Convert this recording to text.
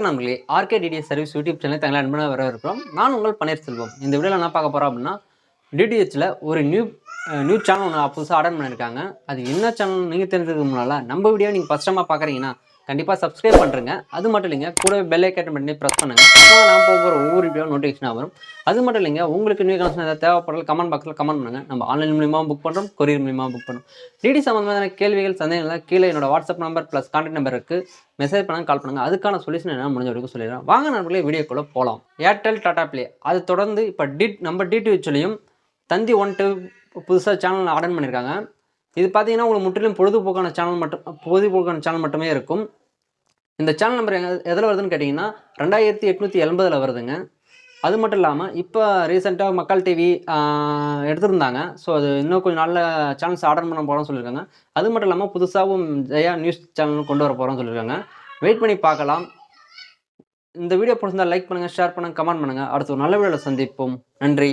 வணக்கம் நண்பர்களே. RK DTS service YouTube channel தங்களை அன்பனாக வரவேற்கிறோம். நான் உங்கள் பன்னீர்செல்வம் இந்த வீடியோவில் என்ன பார்க்க போகிறோம் அப்படின்னா டிடிஎச்சில் ஒரு நியூ நியூ சேனல் ஒன்று புதுசாக ஆர்டர் பண்ணியிருக்காங்க அது என்ன சேனல் நீங்கள் தெரிஞ்சதுக்கு முன்னால் நம்ம வீடியோ நீங்கள் ஃபஸ்ட் டைமாக பார்க்குறீங்கன்னா கண்டிப்பாக சப்ஸ்கிரைப் பண்ணுறேங்க அது மட்டும் இல்லைங்க கூடவே பெல் ஐக்கன் பண்ணி ப்ரெஸ் பண்ணுங்கள் அப்போ நான் போகிற ஒவ்வொரு வீடியோ நோட்டிஃபிகேஷனாக வரும். அது மட்டும் இல்லைங்க உங்களுக்கு நியூ கனெக்ஷன் ஏதாவது தேவைப்படல கமெண்ட் பாக்ஸில் கமெண்ட் பண்ணுங்கள் நம்ம ஆன்லைன் மூலியமாக புக் பண்ணுறோம் கொரியர் மூலியமாக புக் பண்ணுறோம் டிடி சம்மந்தமான கேள்விகள் சந்தேகங்கள் கீழே என்னோட WhatsApp number plus contact number இருக்குது மெசேஜ் பண்ணால் கால் பண்ணுங்கள் அதுக்கான சொல்யூஷன் என்ன முடிஞ்ச வரைக்கும் சொல்லிடுறேன். வாங்க நண்பர்களே வீடியோக்குள்ளே போகலாம் ஏர்டெல் டாடா பிளே அது தொடர்ந்து இப்போ டிட் நம்ம டிடிஹெச்லையும் தந்தி ஒன் டூ புதுசாக சேனல் ஆர்டர் பண்ணியிருக்காங்க இது பார்த்தீங்கன்னா உங்களுக்கு முற்றிலும் பொழுதுபோக்கான சேனல் மட்டும் பொழுதுபோக்கான சேனல் மட்டுமே இருக்கும். இந்த சேனல் நம்பர் எங்க எதில் வருதுன்னு கேட்டிங்கன்னா ரெண்டாயிரத்தி எட்நூற்றி எண்பதில் வருதுங்க. அது மட்டும் இல்லாமல் இப்போ ரீசெண்டாக மக்கள் டிவி எடுத்திருந்தாங்க. ஸோ அது இன்னும் கொஞ்சம் நல்ல சேனல்ஸ் ஆர்டர் பண்ண போகிறோம்னு சொல்லியிருக்காங்க அது மட்டும் இல்லாமல் புதுசாகவும் ஜெயா நியூஸ் சேனல் கொண்டு வர போகிறோம்னு சொல்லியிருக்காங்க வெயிட் பண்ணி பார்க்கலாம். இந்த வீடியோ பிடிச்சிருந்தா லைக் பண்ணுங்கள் ஷேர் பண்ணுங்கள் கமெண்ட் பண்ணுங்கள் அடுத்த ஒரு நல்ல வீடியோவில் சந்திப்போம். நன்றி.